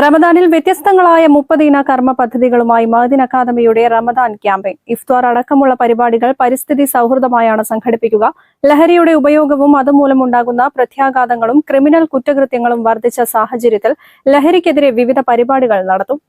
റമദാനിൽ വ്യത്യസ്തങ്ങളായ മുപ്പതിന കർമ്മ പദ്ധതികളുമായി മഹദിൻ അക്കാദമിയുടെ റമദാൻ ക്യാമ്പയിൻ. ഇഫ്താർ അടക്കമുള്ള പരിപാടികൾ പരിസ്ഥിതി സൗഹൃദമായാണ് സംഘടിപ്പിക്കുക. ലഹരിയുടെ ഉപയോഗവും അതുമൂലമുണ്ടാകുന്ന പ്രത്യാഘാതങ്ങളും ക്രിമിനൽ കുറ്റകൃത്യങ്ങളും വർദ്ധിച്ച സാഹചര്യത്തിൽ ലഹരിക്കെതിരെ വിവിധ പരിപാടികൾ നടത്തും.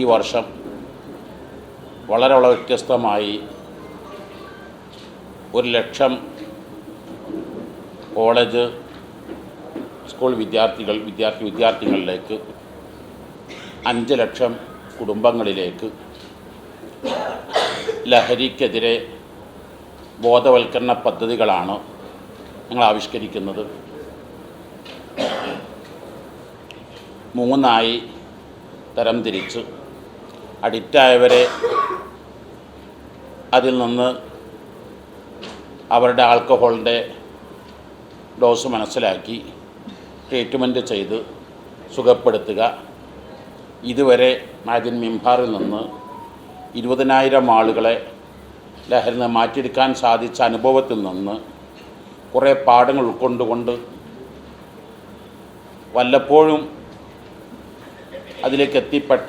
ഈ വർഷം വളരെ വളരെ വ്യത്യസ്തമായി ഒരു ലക്ഷം കോളേജ് സ്കൂൾ വിദ്യാർത്ഥികൾ വിദ്യാർത്ഥി വിദ്യാർത്ഥികളിലേക്ക് അഞ്ച് ലക്ഷം കുടുംബങ്ങളിലേക്ക് ലഹരിക്കെതിരെ ബോധവൽക്കരണ പദ്ധതികളാണ് ഞങ്ങൾ ആവിഷ്കരിക്കുന്നത്. മൂന്നായി തരംതിരിച്ച് അഡിക്റ്റായവരെ അതിൽ നിന്ന് അവരുടെ ആൽക്കഹോളിന്റെ ഡോസ് മനസ്സിലാക്കി. ട്രീറ്റ്മെന്റ് ചെയ്ത് സുഖപ്പെടുത്തുക. ഇതുവരെ മാജിൻ മിംഹാറിൽ നിന്ന് ഇരുപതിനായിരം ആളുകളെ ലഹരി നിന്ന് മാറ്റിയെടുക്കാൻ സാധിച്ച അനുഭവത്തിൽ നിന്ന് കുറേ പാഠങ്ങൾ ഉൾക്കൊണ്ടുകൊണ്ട് വല്ലപ്പോഴും അതിലേക്ക് എത്തിപ്പെട്ട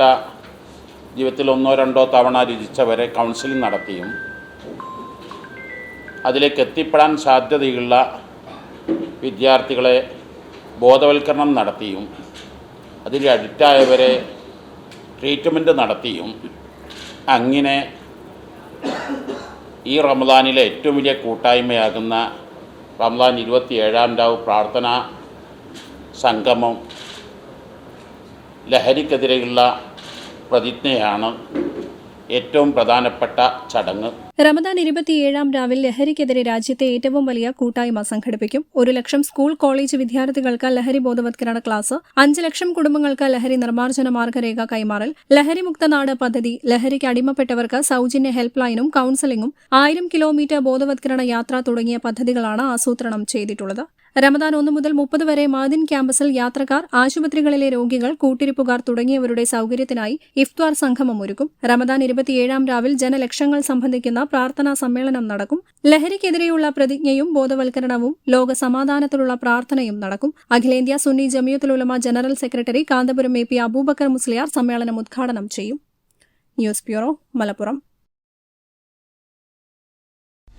ജീവിതത്തിൽ ഒന്നോ രണ്ടോ തവണ രുചിച്ചവരെ കൗൺസിലിംഗ് നടത്തിയും അതിലേക്ക് എത്തിപ്പെടാൻ സാധ്യതയുള്ള വിദ്യാർത്ഥികളെ ബോധവൽക്കരണം നടത്തിയും അതിൽ അഡിക്റ്റായവരെ ട്രീറ്റ്മെന്റ് നടത്തിയും അങ്ങനെ ഈ റമദാനിലെ ഏറ്റവും വലിയ കൂട്ടായ്മയാകുന്ന റമദാൻ ഇരുപത്തിയേഴാം രാവ് പ്രാർത്ഥനാ സംഗമം ലഹരിക്കെതിരെയുള്ള പ്രതിജ്ഞയാണ് ഏറ്റവും പ്രധാനപ്പെട്ട ചടങ്ങ്. റമദാൻ ഇരുപത്തിയേഴാം രാവിൽ ലഹരിക്കെതിരെ രാജ്യത്തെ ഏറ്റവും വലിയ കൂട്ടായ്മ സംഘടിപ്പിക്കും. ഒരു ലക്ഷം സ്കൂൾ കോളേജ് വിദ്യാർത്ഥികൾക്ക് ലഹരി ബോധവത്കരണ ക്ലാസ് അഞ്ച് ലക്ഷം കുടുംബങ്ങൾക്ക് ലഹരി നിർമ്മാർജന മാർഗരേഖ കൈമാറൽ ലഹരിമുക്ത നാട് പദ്ധതി ലഹരിക്ക് അടിമപ്പെട്ടവർക്ക് സൗജന്യ ഹെൽപ്പ് ലൈനും കൌൺസലിംഗും ആയിരം കിലോമീറ്റർ ബോധവത്കരണ യാത്ര തുടങ്ങിയ പദ്ധതികളാണ് ആസൂത്രണം ചെയ്തിട്ടുള്ളത്. റമദാൻ ഒന്നു മുതൽ മുപ്പത് വരെ മാദിൻ ക്യാമ്പസിൽ യാത്രക്കാർ ആശുപത്രികളിലെ രോഗികൾ കൂട്ടിരിപ്പുകാർ തുടങ്ങിയവരുടെ സൌകര്യത്തിനായി ഇഫ്ത്വാർ സംഗമം ഒരുക്കും. റമദാൻ ഇരുപത്തിയേഴാം രാവിൽ ജനലക്ഷങ്ങൾ സംബന്ധിക്കുന്ന പ്രാർത്ഥനാ സമ്മേളനം നടക്കും. ലഹരിക്കെതിരെയുള്ള പ്രതിജ്ഞയും ബോധവൽക്കരണവും ലോക സമാധാനത്തിലുള്ള പ്രാർത്ഥനയും നടക്കും. അഖിലേന്ത്യാ Sunni Jamiyyathul Ulama general secretary Kanthapuram A P Aboobacker Musliyar സമ്മേളനം ഉദ്ഘാടനം ചെയ്യും. News bureau Malappuram.